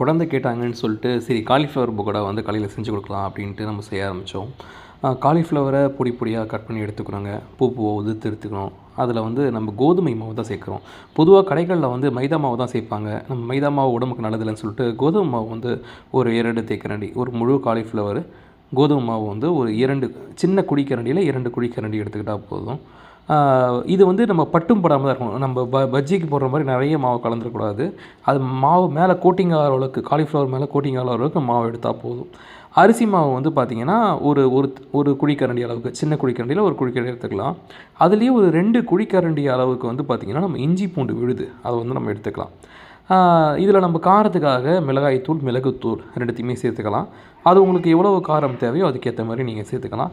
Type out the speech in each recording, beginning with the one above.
குழந்தை கேட்டாங்கன்னு சொல்லிட்டு சரி காலிஃப்ளவர் பக்கோடா வந்து காலையில் செஞ்சு கொடுக்கலாம் அப்படின்ட்டு நம்ம செய்ய ஆரம்பித்தோம் காலிஃப்ளவரை பொடி பொடியாக கட் பண்ணி எடுத்துக்கணுங்க பூ பூவை உதிர்த்து எடுத்துக்கணும் அதில் வந்து நம்ம கோதுமை மாவு தான் சேர்க்குறோம். பொதுவாக கடைகளில் வந்து மைதா மாவு தான் சேர்ப்பாங்க. நம்ம மைதா மாவு உடம்புக்கு நல்லதில்லைன்னு சொல்லிட்டு கோதுமை மாவு வந்து ஒரு இரண்டு தேக்கரண்டி ஒரு முழு காலிஃப்ளவர் கோதுமை மாவு வந்து ஒரு இரண்டு சின்ன குழிக்கரண்டியில் இரண்டு குழிக்கரண்டி எடுத்துக்கிட்டால் போதும். இது வந்து நம்ம பட்டும் படாமல் தான் இருக்கணும். நம்ம ப பஜ்ஜிக்கு போடுற மாதிரி நிறைய மாவு கலந்துடக்கூடாது அது மாவு மேலே கோட்டிங் ஆகிற அளவுக்கு காலிஃப்ளவர் மேலே கோட்டிங் ஆகிற அளவுக்கு மாவு எடுத்தால் போதும். அரிசி மாவு வந்து பார்த்திங்கன்னா ஒரு ஒரு ஒரு குழிக்கரண்டி அளவுக்கு சின்ன குழிக்கரண்டியில் ஒரு குழிக்கரண்டி எடுத்துக்கலாம். அதுலேயே ஒரு ரெண்டு குழிக்கரண்டி அளவுக்கு வந்து பார்த்திங்கன்னா நம்ம இஞ்சி பூண்டு விழுது அதை வந்து நம்ம எடுத்துக்கலாம். இதில் நம்ம காரத்துக்காக மிளகாய்த்தூள் மிளகுத்தூள் ரெண்டுத்தையுமே சேர்த்துக்கலாம். அது உங்களுக்கு எவ்வளவு காரம் தேவையோ அதுக்கேற்ற மாதிரி நீங்கள் சேர்த்துக்கலாம்.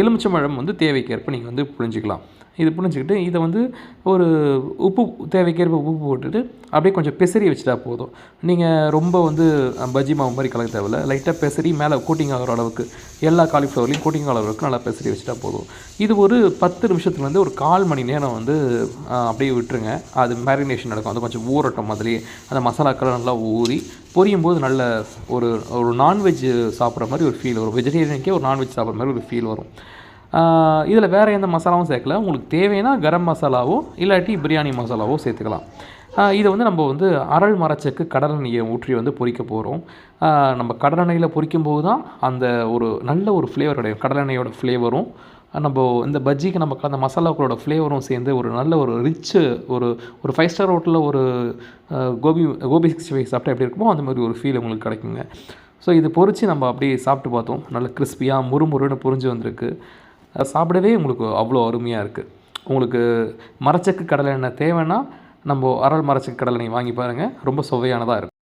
எலுமிச்சம்பழம் வந்து தேவைக்கேற்ப நீங்கள் வந்து புழிஞ்சிக்கலாம். இது புழிஞ்சிக்கிட்டு இதை வந்து ஒரு உப்பு தேவைக்கேற்ப உப்பு போட்டுட்டு அப்படியே கொஞ்சம் பெசரி வச்சுட்டா போதும். நீங்கள் ரொம்ப வந்து பஜ்ஜி மாவு மாதிரி கலக்க தேவையில்ல. லைட்டாக பெசரி மேலே கோட்டிங் ஆகிற அளவுக்கு எல்லா காலிஃப்ளவர்லையும் கோட்டிங் ஆகிற அளவுக்கு நல்லா பெசரி வச்சுட்டா போதும். இது ஒரு பத்து நிமிஷத்துலேருந்து ஒரு கால் மணி நேரம் வந்து அப்படியே விட்டுருங்க. அது மேரினேஷன் நடக்கும். அது கொஞ்சம் ஊறட்டும். அதுலேயே அந்த மசாலாக்கெல்லாம் நல்லா ஊறி பொரியும் போது நல்ல ஒரு ஒரு நான்வெஜ் சாப்பிட்ற மாதிரி ஒரு ஃபீல் வரும். வெஜிடேரியனுக்கே ஒரு நான்வெஜ் சாப்பிட்ற மாதிரி ஒரு ஃபீல் வரும். இதில் வேறு எந்த மசாலாவும் சேர்க்கல. உங்களுக்கு தேவைன்னா கரம் மசாலாவோ இல்லாட்டி பிரியாணி மசாலாவோ சேர்த்துக்கலாம். இதை வந்து நம்ம வந்து அரள் மரச்சக்கு கடலெண்ணெயை ஊற்றி வந்து பொறிக்க போகிறோம் நம்ம கடலெண்ணெயில் பொரிக்கும் போது தான் அந்த ஒரு நல்ல ஒரு ஃப்ளேவர் கிடைக்கும் கடலெண்ணெயோட ஃப்ளேவரும் நம்ம இந்த பஜ்ஜிக்கு நம்ம கலந்த மசாலாக்களோட ஃப்ளேவரும் சேர்ந்து ஒரு நல்ல ஒரு ரிச்சு ஒரு ஒரு ஃபைவ் ஸ்டார் ஹோட்டலில் ஒரு கோபி கோபி சிக்ஸ்டி ஃபைவ் சாப்பிட்டா எப்படி இருக்குமோ அந்த மாதிரி ஒரு ஃபீல் உங்களுக்கு கிடைக்குங்க. ஸோ இது பொரித்து நம்ம அப்படியே சாப்பிட்டு பார்த்தோம். நல்ல கிறிஸ்பியாக முறுமுறுன்னு புரிஞ்சு வந்திருக்கு. சாப்பிடவே உங்களுக்கு அவ்வளோ அருமையாக இருக்குது உங்களுக்கு மரச்சக்கு கடலை எண்ணெய் தேவைன்னா நம்ம அரள் மரச்சக்கு கடலை எண்ணெய் வாங்கி பாருங்கள் ரொம்ப சுவையானதாக இருக்கும்.